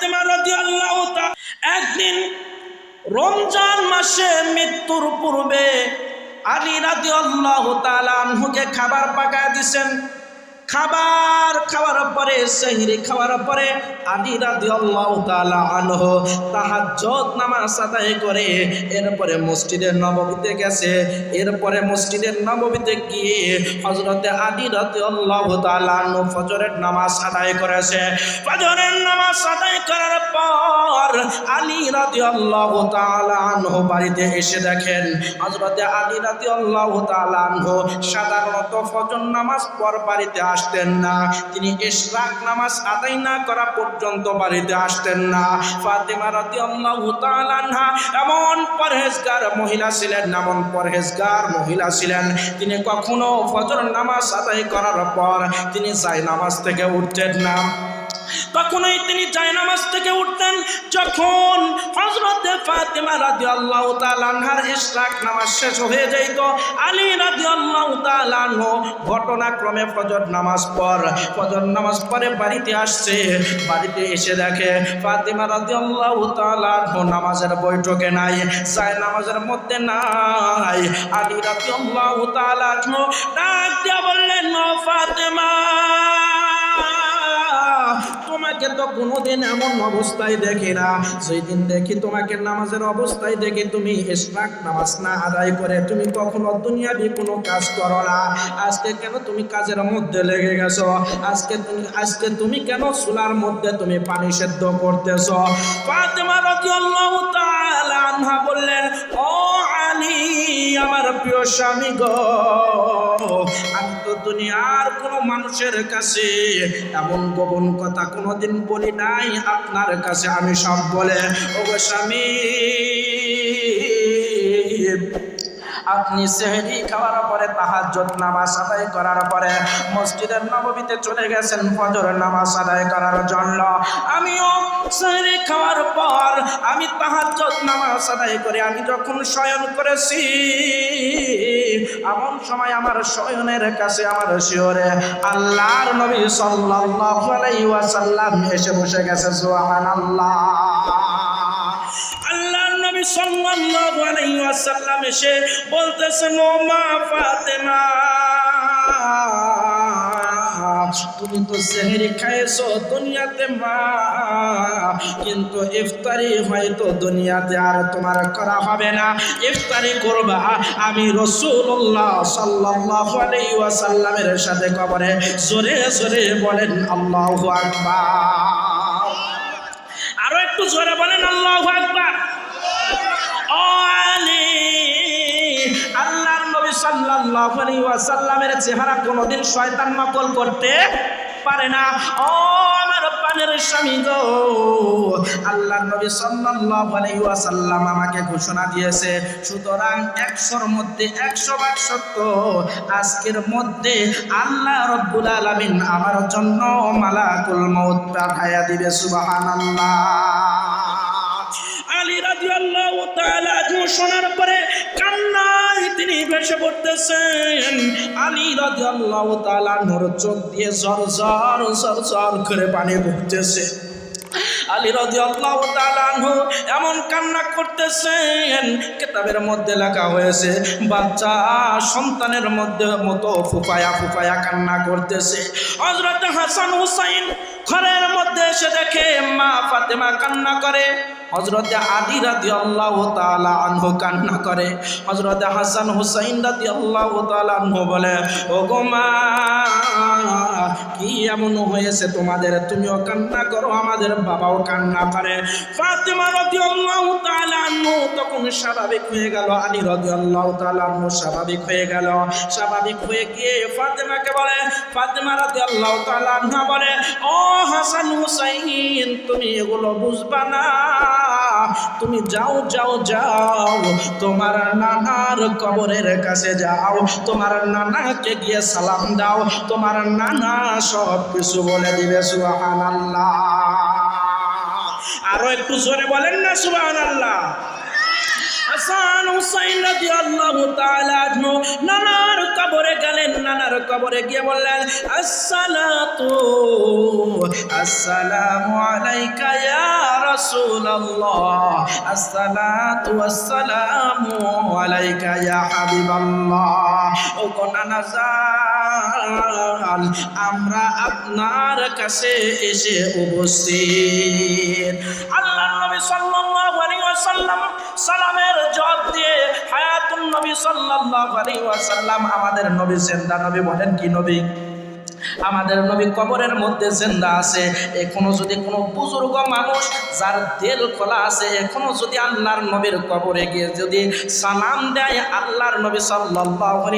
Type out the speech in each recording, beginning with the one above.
ফাতেমা রাদিয়াল্লাহু তাআলা একদিন রমজান মাসে মৃত্যুর পূর্বে আলী রাদিয়াল্লাহু তাআলা আনহুকে খাবার পাকায় দিছেন। খাবার খাওয়ার পরে, সেহরি খাওয়ার পরে আলী রাদিয়াল্লাহু তাআলা আনহু তাহাজ্জুদ নামাজ আদায় করে, এরপরে মসজিদের নববীতে গেছে। এরপরে মসজিদের নববীতে গিয়ে হযরতে আলী রাদিয়াল্লাহু তাআলা আনহু ফজরের নামাজ আদায় করেছে। ফজরের নামাজ আদায় করার পর আলী রাদিয়াল্লাহু তাআলা আনহু বাড়িতে এসে দেখেন, হযরতে আলী রাদিয়াল্লাহু তাআলা আনহু সাধারণত ফজর নামাজ পর বাড়িতে আসতেন না। তিনি ইশরাক নামাজ আদায় না করা পর্যন্ত বাড়িতে আসতেন না। ফাতেমা তাআলা আনহা এমন পরহেজগার মহিলা ছিলেন, এমন পরহেজগার মহিলা ছিলেন। তিনি কখনো ফজর নামাজ আদায় করার পর তিনি যায় নামাজ থেকে উঠতেন না। তখনই তিনি জায়নামাজ থেকে উঠতেন যখন হজরতে ফাতেমা রাদিয়াল্লাহু আল্লাহ আনহার ইশরাক নামাজ শেষ হয়ে যাইত। আলী রাদিয়াল্লাহু তাআলা আনহু ঘটনাক্রমে ফজর নামাজ পর, ফজর নামাজ পরে বাড়িতে আসছে। বাড়িতে এসে দেখে ফাতেমা রাদিয়াল্লাহু তাআলা আনহু নামাজের বৈঠকে নাই যায় নামাজের মধ্যে নাই। আলী রাদিয়াল্লাহু তাআলা আনহু ডাক দিয়া বললেন ফাতেমা! তোমাকে তো কোনোদিন এমন অবস্থায় দেখি না। সেই দিন দেখি তোমাকে নামাজের অবস্থায় দেখি, তুমি ইশরাক নামাজ না আদায় করে তুমি কখনো দুনিয়াবি কোনো কাজ করো না। আজকে কেন তুমি কাজের মধ্যে লেগে গেছো? আজকে তুমি আজকে তুমি কেন চুলার মধ্যে তুমি পানি সেদ্ধ করতেছো? ফাতেমা রাদিয়াল্লাহু তাআলা আনহা বললেন, ও আলী আমার প্রিয় স্বামী গো, আমি তো দুনিয়ার কোনো মানুষের কাছে এমন গোপন কথা কোনোদিন বলি নাই আপনার কাছে, আমি সব বলে ও স্বামী আপনি সেহরি খাওয়ার পরে তাহাজ্জুদ নামাজ আদায় করার পরে মসজিদের নববীতে চলে গেছেন ফজর নামাজ আদায় করার জন্য। আমিও সেহরি খাওয়ার পর আমি তাহাজ্জুদ নামাজ আদায় করে আমি যখন শয়ন করেছি, এমন সময় আমার শয়নের কাছে আমার শিওরে আল্লাহর নবী সাল্লাল্লাহু আলাইহি ওয়াসাল্লাম এসে বসে গেছে, সুবহানাল্লাহ। নবী সাল্লাল্লাহু আলাইহি ওয়াসাল্লাম এসে বলতেছেন ও মা ফাতেমা, তুমি তো সেহরি খাইছো দুনিয়াতে মা, কিন্তু ইফতারি হয়তো দুনিয়াতে আর তোমার করা হবে না। ইফতারি করবা আমি রসুল্লাহ আলাইহি ওয়াসাল্লামের সাথে কবরে জোরে জোরে বলেন, আল্লাহু আকবার। আরও একটু জোরে বলেন, আল্লাহ আকবার। সাল্লাল্লাহু আলাইহি ওয়াসাল্লামের চেহারা কোনোদিন শয়তান নকল করতে পারে না। ও আমার পানের স্বামী গো, আল্লাহর নবী সাল্লাল্লাহু আলাইহি ওয়াসাল্লাম আমাকে ঘোষণা দিয়েছে, সুতরাং একশোর মধ্যে একশো ভাগ সত্য। আজকের মধ্যে আল্লাহ রব্বুল আলামিন আমার জন্য মালাকুল মউত পাঠায়া দিবে, সুবহানাল্লাহ। আলী রাদিয়াল্লাহু তাআলা ঘোষণার পরে কান্নায় তিনি ভেসে পড়তেছেন। আলী রাদিয়াল্লাহু তাআলা নূর চোখ দিয়ে ঝর ঝর ঝর ঝর করে পানি পড়তেছে আলী রাদিয়াল্লাহু তাআলা আনহু এমন কান্না করতেছেন, কেতাবের মধ্যে লেখা হয়েছে, বাচ্চা সন্তানের মধ্যে মতো ফুফায়া ফুফায়া কান্না করতেছে। হযরত হাসান হুসাইন ঘরের মধ্যে এসে দেখে মা ফাতেমা কান্না করে হজরতে আলী রাদি আল্লাহ তালা আনহু কান্না করে হজরতে হাসান হুসাইন রাদি আল্লাহ তালা আনহু বলে ও গো মা, কি এমন হয়েছে তোমাদের? তুমিও কান্না করো, আমাদের বাবাও কান্না করে। ফাতেমা রাদি আল্লাহ তালা আনহু তখন স্বাভাবিক হয়ে গেল আলী রাদি আল্লাহ তালা আনহু স্বাভাবিক হয়ে গেল। স্বাভাবিক হয়ে গিয়ে ফাতেমাকে বলে, ফাতেমা রাদি আল্লাহ তালা আনহা বলে, ও হাসান হুসাইন, তুমি এগুলো বুঝবা না। তুমি যাও যাও যাও, তোমার নানার কবরের কাছে যাও। তোমার নানাকে গিয়ে সালাম দাও। তোমার নানা সব কিছু বলে দিবে সুহান আল্লাহ আরও একটু জোরে বলেন না সুহান আল্লাহ হাসান হুসাইন রাদিয়াল্লাহু তাআলা আনহু নানার কবরে গেলেন, নানার কবরে গিয়ে বললেন, আসসালাতু, আসসালামু আলাইকা ইয়া রাসূলুল্লাহ, আসসালাতু ওয়াসসালামু আলাইকা ইয়া হাবিবাল্লাহ। ও কোনানা জান, আমরা আপনার কাছে এসে উপস্থিত। আল্লাহর নবী সাল্লাল্লাহু ওয়াসাল্লাম সালামের জবাব দিয়ে হায়াতুন নবী সাল্লাল্লাহু আলাইহি ওয়াসাল্লাম আমাদের নবী জিন্দা নবী বলেন কি নবী? আমাদের নবী কবরের মধ্যে জিন্দা আছে, এখনও যদি কোনো বুজুর্গ মানুষ যার দিল খোলা আছে, এখনও যদি আল্লাহর নবীর কবরে গিয়ে যদি সালাম দেয়, আল্লাহর নবী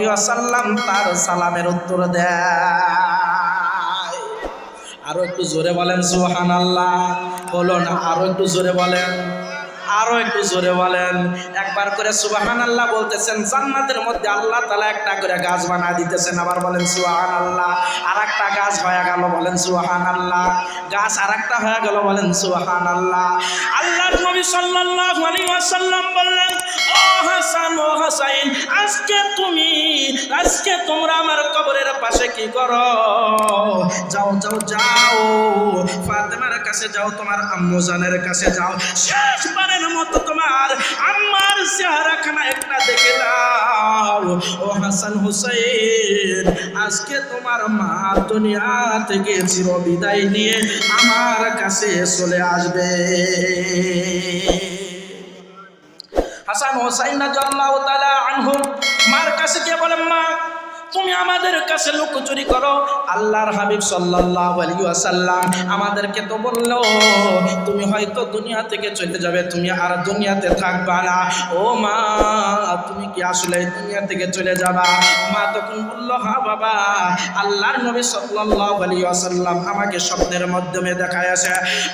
ওয়াসাল্লাম তার সালামের উত্তর দেয়। আরও একটু জোরে বলেন সুবহানাল্লাহ হলো না আরও একটু জোরে বলেন। আরও একটু জোরে বলেন। একবার করে সুবাহান আল্লাহ বলতেছেন, জান্নাতের মধ্যে আল্লাহ তালা একটা করে গাছ বানা দিতেছেন। আবার বলেন সুবাহান আল্লাহ আর একটা গাছ হয়ে গেল, বলেন সুবাহান আল্লাহ গাছ আর একটা হয়ে গেল, বলেন সুবাহান আল্লাহ আল্লাহ নবী সাল্লাহ বললেন ও হাসান, ও হাসাইন, আজকে তুমি, আজকে তোমরা আমার কবরের পাশে কি করো? যাও যাও যাও, ফাতেমার কাছে যাও, তোমার আম্মু জানের কাছে যাও। শেষবারের মতো তোমার আম্মার চেহারাখানা একটা দেখে নাও ও হাসান, হুসাইন, আজকে তোমার মা দুনিয়া থেকে চিরবিদায় নিয়ে আমার কাছে চলে আসবে। হাসান হোসাইন রাদিয়াল্লাহু তাআলা আনহুম মার কাছে গিয়ে বলেন মা তুমি আমাদের কাছে লুকোচুরি করো। আল্লাহর হাবিব সাল্লাল্লাহু আলাইহি ওয়াসাল্লাম আমাদেরকে তো বলল, তুমি হয়তো দুনিয়া থেকে চলে যাবে, তুমি আর দুনিয়াতে থাকবা না। ও মা, তুমি কি আসলে দুনিয়া থেকে চলে যাবা? মা তখন বলল হ্যাঁ বাবা, আল্লাহর নবী সাল্লাল্লাহু আলাইহি ওয়াসাল্লাম আমাকে স্বপ্নের মাধ্যমে দেখায় আছে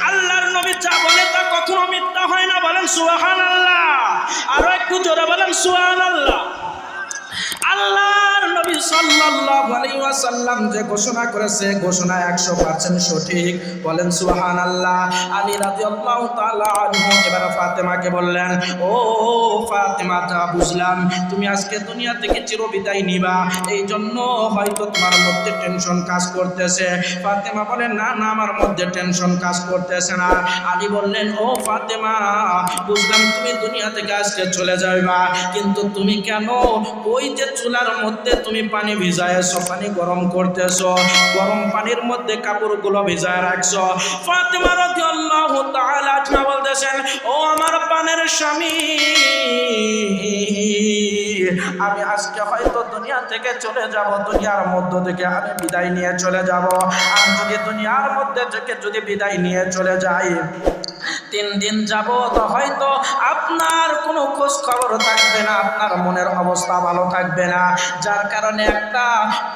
আল্লাহর নবী যা বলে তা কখনো মিথ্যা হয় না। বলেন, সুবহানাল্লাহ। আরও একটু জোরে বলেন, সুবহানাল্লাহ। আল্লাহর নবী সাল্লাল্লাহু আলাইহি ওয়াসাল্লাম যে ঘোষণা করেছে ঘোষণা 100% সঠিক। বলেন, সুবহানাল্লাহ। আলী রাদিয়াল্লাহু তাআলা আনহু। এবার ফাতেমাকে বললেন, ও ফাতেমা তা বুঝলাম তুমি আজকে দুনিয়া থেকে চিরবিদায় নিবা। এই জন্য হয়তো তোমার মধ্যে টেনশন কাজ করতেছে। ফাতেমা বলেন, না না, আমার মধ্যে টেনশন কাজ করতেছে না। আলী বললেন, ও ফাতেমা, বুঝলাম তুমি দুনিয়া থেকে আজকে চলে যাইবা, কিন্তু তুমি কেন ওই যে চুলার মধ্যে তুমি পানি ভিজাইছো পানি গরম করতেছ গরম পানির মধ্যে কাপড়গুলো ভিজায় রাখছো। ফাতেমা তাআলা বলতেছেন, ও আমার পানের স্বামী, আমি আজকে হয়তো দুনিয়া থেকে চলে যাব, দুনিয়ার মধ্য থেকে আমি বিদায় নিয়ে চলে যাব। আমি যদি দুনিয়ার মধ্যে থেকে যদি বিদায় নিয়ে চলে যাই তিন দিন যাব তো হয়তো আপনার কোনো খোঁজ খবর থাকবে না, আপনার মনের অবস্থা ভালো থাকবে না। যার কারণে একটা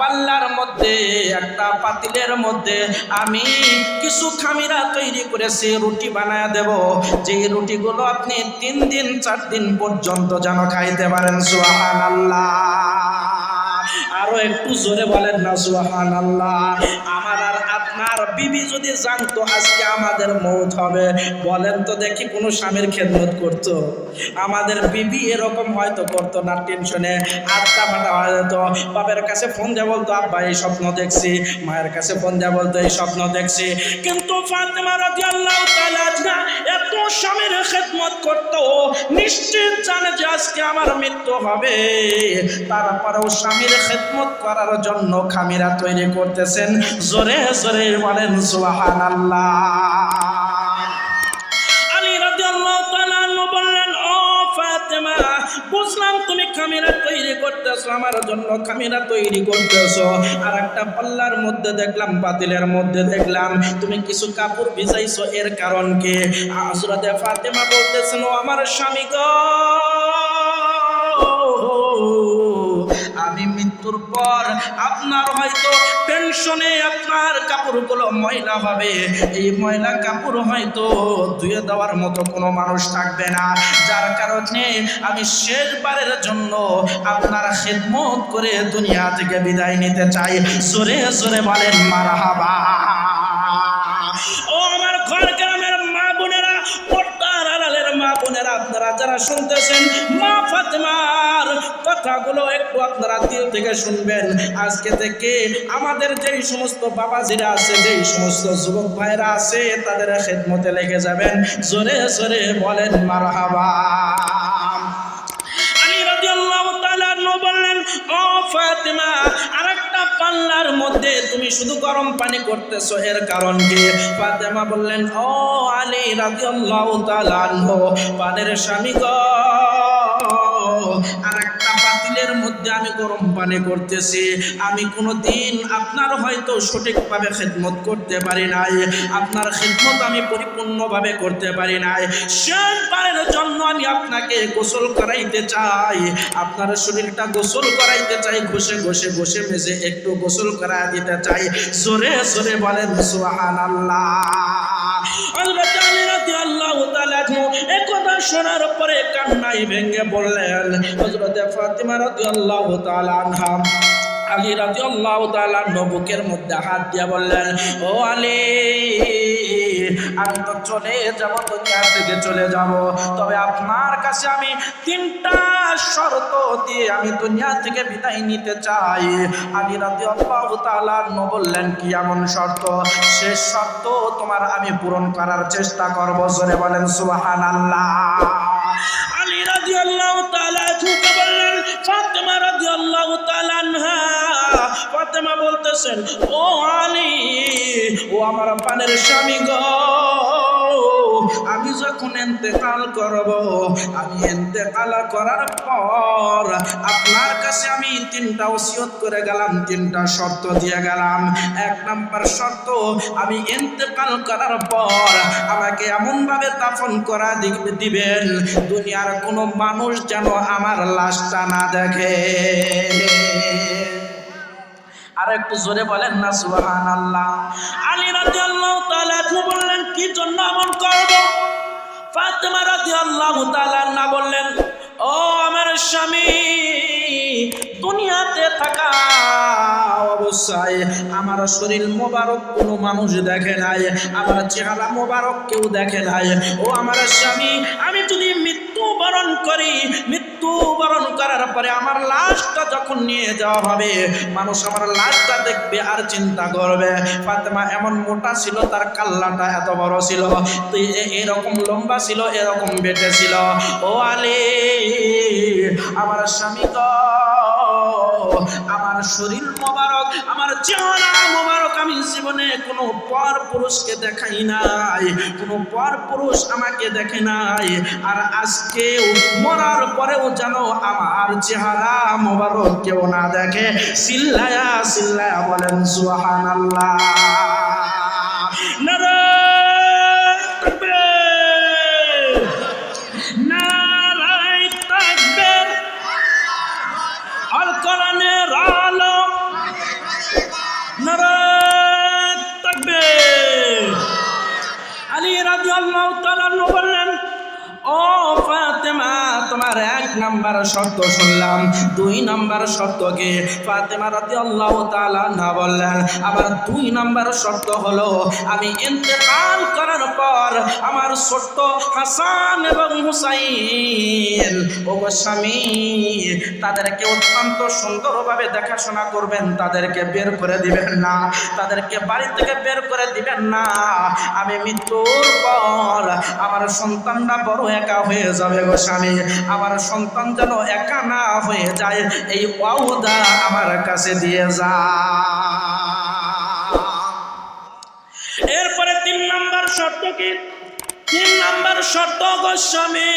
পাল্লার মধ্যে, একটা পাতিলের মধ্যে আমি কিছু খামিরা তৈরি করেছি, রুটি বানায় দেব। যে রুটিগুলো আপনি তিন দিন, চার দিন পর্যন্ত যেন খাইতে পারেন সুহান আল্লাহ আরও একটু জোরে বলেন না সুহান আল্লাহ আমার বিবি যদি জানতো আজকে আমাদের মৌত হবে, বলেন তো দেখি কোনো স্বামীর খেদমত করতো। আমাদের বিবি এরকম হয়তো করতো না, টেনশনে আড্ডা ফাটা হয়ে যেত। বাপের কাছে ফোন দিয়ে বলতো, আব্বা, এই স্বপ্ন দেখছি। মায়ের কাছে ফোন দিয়ে বলতো, এই স্বপ্ন দেখছি। কিন্তু ফাতেমা রাদিয়াল্লাহু তাআলা এত স্বামীর খেদমত করতো, নিশ্চিত জানে যে আজকে আমার মৃত্যু হবে। তারপরেও স্বামীর খেদমত করার জন্য খামিরা তৈরি করতেছেন। জোরে জোরে বলেন, সুবহানাল্লাহ। আলী ও ফাতেমা, বুঝলাম তুমি তৈরি করতেছো, আমার জন্য তৈরি করতেছো। আর একটা পাল্লার মধ্যে দেখলাম পাতিলের মধ্যে দেখলাম, তুমি কিছু কাপড় ভিজাইছো, এর আমার স্বামী গো। মৃত্যুর পর আপনার হয়তো টেনশনে আপনার কাপড়গুলো ময়লা হবে। এই ময়লা কাপড় হয়তো ধুয়ে দেওয়ার মতো কোনো মানুষ থাকবে না। যার কারণে আমি শেষবারের জন্য আপনার খেদমত করে দুনিয়া থেকে বিদায় নিতে চাই। সরে জোরে বলেন, মারহাবা। আপনারা যারা শুনতেছেন, মা ফাতেমার কথাগুলো একটু আপনারা দিল থেকে শুনবেন। আজকে থেকে আমাদের যেই সমস্ত বাবাজিরা আছে, যেই সমস্ত যুবক ভাইরা আছে, তাদের খেদমতে লেগে যাবেন। জোরে জোরে বলেন, মারহাবা। আলী রাদিয়াল্লাহু তাআলা আনহু বললেন, ও ফাতিমা, আরেকটা পাল্লার মধ্যে তুমি শুধু গরম পানি করতেছো, এর কারণ কি? ফাতেমা বললেন, ও আলী রাদিয়াল্লাহু তাআলা আনহু পানের স্বামী গো পাতিলের মধ্যে আমি গরম পানি করতেছি। আমি কোনো দিন আপনার হয়তো সঠিকভাবে খেদমত করতে পারি নাই। আপনার খেদমত আমি পরিপূর্ণভাবে করতে পারি নাই। শেষবারের জন্য আমি আপনাকে গোসল করাইতে চাই। আপনার শরীরটা গোসল করাইতে চাই, ঘষে ঘষে ঘষে মেজে একটু গোসল করা দিতে চাই। জোরে জোরে বলেন সুহান একথা শোনার ভেঙে রাদিয়াল্লাহু তাআলা আনহা, আলী রাজি আল্লাহ নবুকের মধ্যে হাত দিয়ে বললেন, ও আলী আমি তো চলে যাব দুনিয়া থেকে চলে যাব। তবে আপনার কাছে আমি তিনটা শর্ত দিয়ে আমি দুনিয়া থেকে বিদায় নিতে চাই। আলী রাদিয়াল্লাহু তাআলা নবী বললেন, কি এমন শর্ত? শেষ শর্ত তোমার আমি পূরণ করার চেষ্টা করব, জোরে বলেন সুবহানাল্লাহ। আলী রাদিয়াল্লাহু তাআলা ঝুঁকে বললেন, ফাতেমা বলতেছেন, ও আলী, ও আমার পানের স্বামী গো। আমি যখন এন্তেকাল করব, আমি এন্তেকাল করার পর আপনার কাছে আমি তিনটা ওসিয়ত করে গেলাম, তিনটা শর্ত দিয়ে গেলাম। এক নাম্বার শর্ত, আমি এন্তেকাল করার পর আমাকে এমনভাবে দাফন করা দিবেন, দুনিয়ার কোনো মানুষ যেন আমার লাশটা না দেখে। আর একটু জোরে বলেন না সুবহান আল্লাহ আলী রাদিয়াল্লাহু তাআলা বললেন, কি জন্য ফাতেমা রাদিয়াল্লাহু তাআলা না বললেন, ও আমার স্বামী, দুনিয়াতে থাকা অবস্থায় আমার শরীর মোবারক কোনো মানুষ দেখে নাই, আমার চেহারা মোবারক কেউ দেখে নাই। ও আমার স্বামী, আমি যদি মৃত্যু বরণ করি। মৃত্যু বরণ করার পরে আমার লাশটা যখন নিয়ে যাওয়া হবে, মানুষ আমার লাশটা দেখবে আর চিন্তা করবে। ফাতেমা এমন মোটা ছিল, তার কাল্লাটা এত বড় ছিল। তো এ- এরকম লম্বা ছিল, এরকম বেটে ছিল। ও আলী, আমার স্বামী তো আমার শরীর মোবারক, আমার চেহারা মোবারক। আমি জীবনে কোনো পর পুরুষকে দেখাই নাই, কোনো পর পুরুষ আমাকে দেখে নাই। আর আজকেও মরার পরেও যেন আমার চেহারা মোবারক কেউ না দেখে সিল্লায়া সিল্লায়া বলেন সুহান আল্লাহ নাম্বার শর্ত শুনলাম। দুই নাম্বার শর্ত কি ফাতেমা রাদিয়াল্লাহু তাআলা না বললেন। আবার দুই নাম্বার শর্ত হলো, আমি ইন্তেকাল করার পর আমার ছোট্ট হাসান এবং হুসাইন, ও স্বামী, তাদেরকে অত্যন্ত সুন্দরভাবে দেখাশোনা করবেন, তাদেরকে বের করে দিবেন না, তাদেরকে বাড়ি থেকে বের করে দিবেন না। আমি মৃত্যুর পর আমার সন্তানরা বড় একা হয়ে যাবে গো স্বামী। আমার সন্তান যেন একা না হয়ে যায়, এই ওয়াউদা আমার কাছে দিয়ে যা এরপরে তিন নাম্বার শর্ত কি? তিন নাম্বার শর্ত গোস্বামী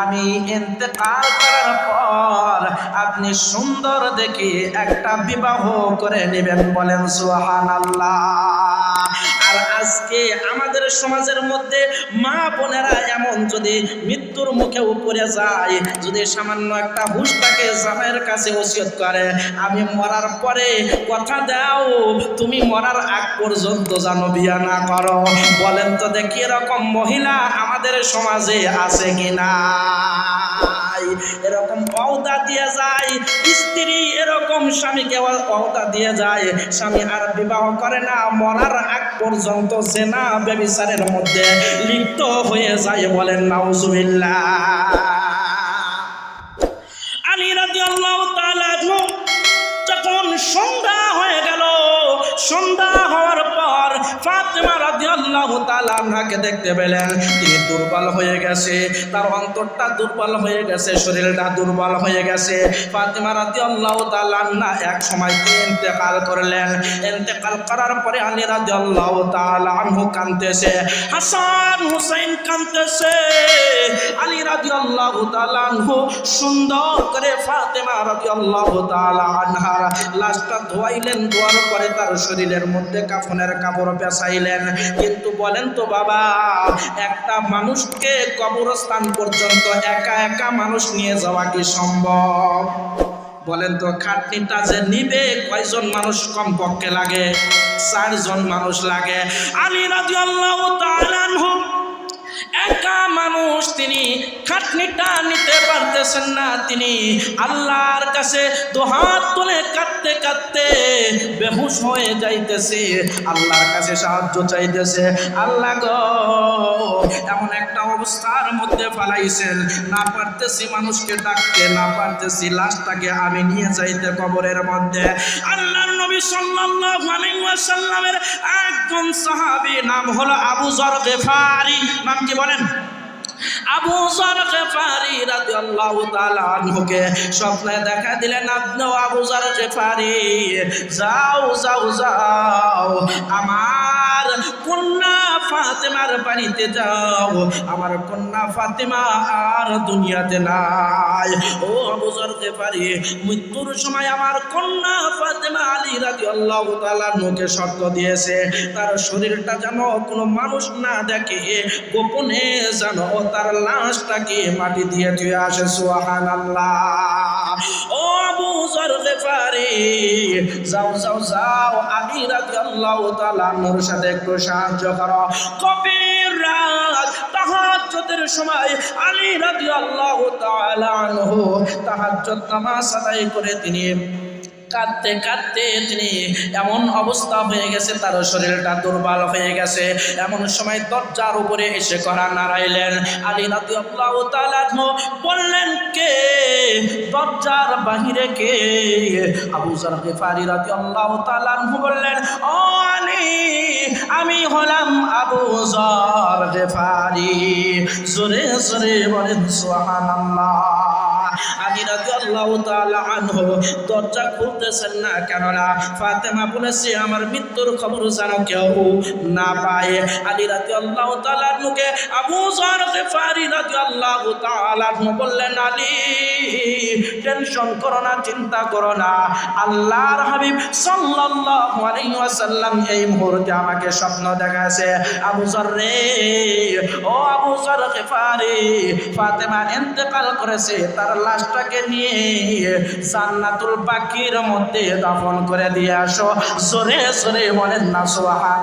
আমি ইন্তেকাল করার পর আপনি সুন্দর দেখে একটা বিবাহ করে নেবেন বলেন সুহান আল্লাহ আজকে আমাদের সমাজের মধ্যে মা বোনেরা এমন যদি মৃত্যুর মুখে উপরে যায়, যদি সামান্য একটা হুশ তাকে জামাইয়ের কাছে ওসিয়ত করে, আমি মরার পরে কথা দাও, তুমি মরার আগ পর্যন্ত জানো, বিয়া না করো। বলেন তো দেখি এরকম মহিলা আমাদের সমাজে আছে কিনা? এরকম অহদা দিয়ে যায়, স্ত্রী এরকম স্বামীকে অহদা দিয়ে যায়, স্বামী আর বিবাহ করে না, মরার আগ পর্যন্ত জেনা ব্যবিচারের মধ্যে লিপ্ত হয়ে যায় বলেন, নাউজুবিল্লাহ। আলী রাদিয়াল্লাহু তাআলা যখন সন্ধ্যা সন্ধ্যা হওয়ার পর ফাতেমা রাদিয়াল্লাহু তাআলা আনহাকে দেখতে পেলেন। তিনি দুর্বল হয়ে গেছে, তার অন্তরটা দুর্বল হয়ে গেছে, শরীরটা দুর্বল হয়ে গেছে। ফাতেমা রাদিয়াল্লাহু তাআলা আনহা এক সময় ইন্তেকাল করলেন। ইন্তেকাল করার পরে আলী রাদিয়াল্লাহু তাআলা আনহু কাঁদতেছে, হাসান হুসাইন কাঁদতেছে। আলী রাদিয়াল্লাহু তাআলা আনহু সুন্দর করে ফাতেমা রাদিয়াল্লাহু তাআলা আনহার লাশটা ধোয়াইলেন, ধোয়ার পরে তার শরীরের মধ্যে কাফনের কাপড় পেঁচাইলেন। কিন্তু বলেন তো বাবা, একটা মানুষকে কবরস্থান পর্যন্ত একা একা মানুষ নিয়ে যাওয়া কি সম্ভব? বলেন তো, খাটনিটা যে নিবে, কয়জন মানুষ কম কমপক্ষে লাগে? চারজন মানুষ লাগে। আলী রাদিয়াল্লাহু তাআলা আনহু একা মানুষ তিনি খাটনিটা নিতে পারতেছেন না তিনি আল্লাহর কাছে হাত তুলে কাঁদতে কাঁদতে বেহুশ হয়ে যাইতেছে। আল্লাহর কাছে সাহায্য চাইতেছে। আল্লাহ গো, এমন একটা অবস্থার মধ্যে ফালাইছেন না পারতেছি মানুষকে ডাকতে, না পারতেছি লাশটাকে আমি নিয়ে যাইতে কবরের মধ্যে। আল্লাহর নবী সাল্লাল্লাহু আলাইহি ওয়াসাল্লামের একজন সাহাবী, নাম হলো আবু গেফারি। নাম কি বলেন, আবু গেফারি রাদিয়াল্লাহু তাআলা আনহুকে স্বপ্নে দেখা দিলেন আপনি আবু গেফারি। যাও যাও যাও। আমার কন্যা ফাতেমার বাড়িতে যাও। আমার কন্যা ফাতেমা আর দুনিয়াতে নাই। ও যর গেফারি মৃত্যুর সময় আমার কন্যা ফাতেমা আলী রাদিয়াল্লাহু তাআলা মুখে শর্ত দিয়েছে। তার শরীরটা যেন কোনো মানুষ না দেখে, গোপনে যেন তার লাশটাকে মাটি দিয়ে ধুয়ে আসে, সুবহানাল্লাহ। ও আবু যর গেফারি যাও যাও যাও আমি রাদিয়াল্লাহু তাআলা নূর সাথে একটু সাহায্য করো। কবির রাত তাহাজ্জুদের সময় আলী রাদিয়াল্লাহু তাআলা আনহু তাহাজ্জুদ নামাজ আদায় করে তিনি কাঁদতে কাঁদতে তিনি এমন অবস্থা হয়ে গেছে, তার শরীরটা দুর্বল হয়ে গেছে। এমন সময় দরজার উপরে এসে করা নাড়াইলেন। আলী রাদিয়াল্লাহু তাআলা বললেন, কে? দরজার বাহিরে কে? আবু যর গিফারি রাদিয়াল্লাহু তাআলা বললেন, ও আমি হলাম আবু যর গিফারি। জোরে জোরে বলেন, সুবহানাল্লাহ। আলী রাদিয়াল্লাহু তাআলা আনহু দরজা খুলতেছেন না ফাতেমা বলেছে, আমার মৃত্যুর খবর কেউ না পায়। আলী তাআলা আনহুকে আবু যর গিফারি তাআলা বললেন, আলী, টেনশন করো না, চিন্তা করো না। আল্লাহর হাবিব সাল্লাল্লাহু আলাইহি ওয়াসাল্লাম এই মুহূর্তে আমাকে স্বপ্ন দেখাছে আবু যর রে, ও আবু যর গিফারি, ফাতেমা ইন্তেকাল করেছে, তার লাশটাকে নিয়ে জান্নাতুল পাখির মধ্যে দাফন করে দিয়ে আসো। সরে সরে বলেন না সোহা